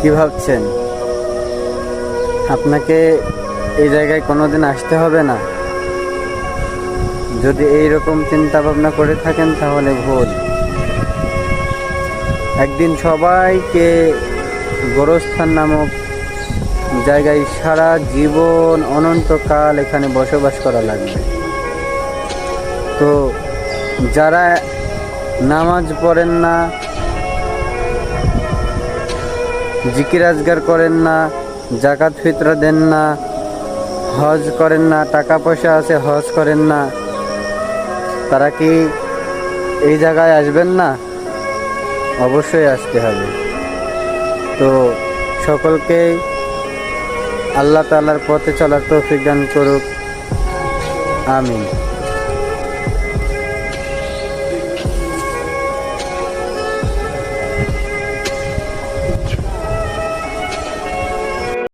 কি ভাবছেন? আপনাকে এই জায়গায় কোনোদিন আসতে হবে না। যদি এই রকম চিন্তা ভাবনা করে থাকেন তাহলে ভুল। একদিন সবাইকে গোরস্থান নামক জায়গায় সারা জীবন অনন্তকাল এখানে বসবাস করা লাগবে। তো যারা নামাজ পড়েন না জিকির আজগার করেন না জাকাত ফিতরা দেন না, হজ করেন না, টাকা পয়সা আছে হজ করেন না। তারা কি এই জায়গায় আসবেন না? অবশ্যই আসতে হবে। তো সকলকেই আল্লাহ তাআলার পথে চলার তৌফিক দান করুক। আমিন।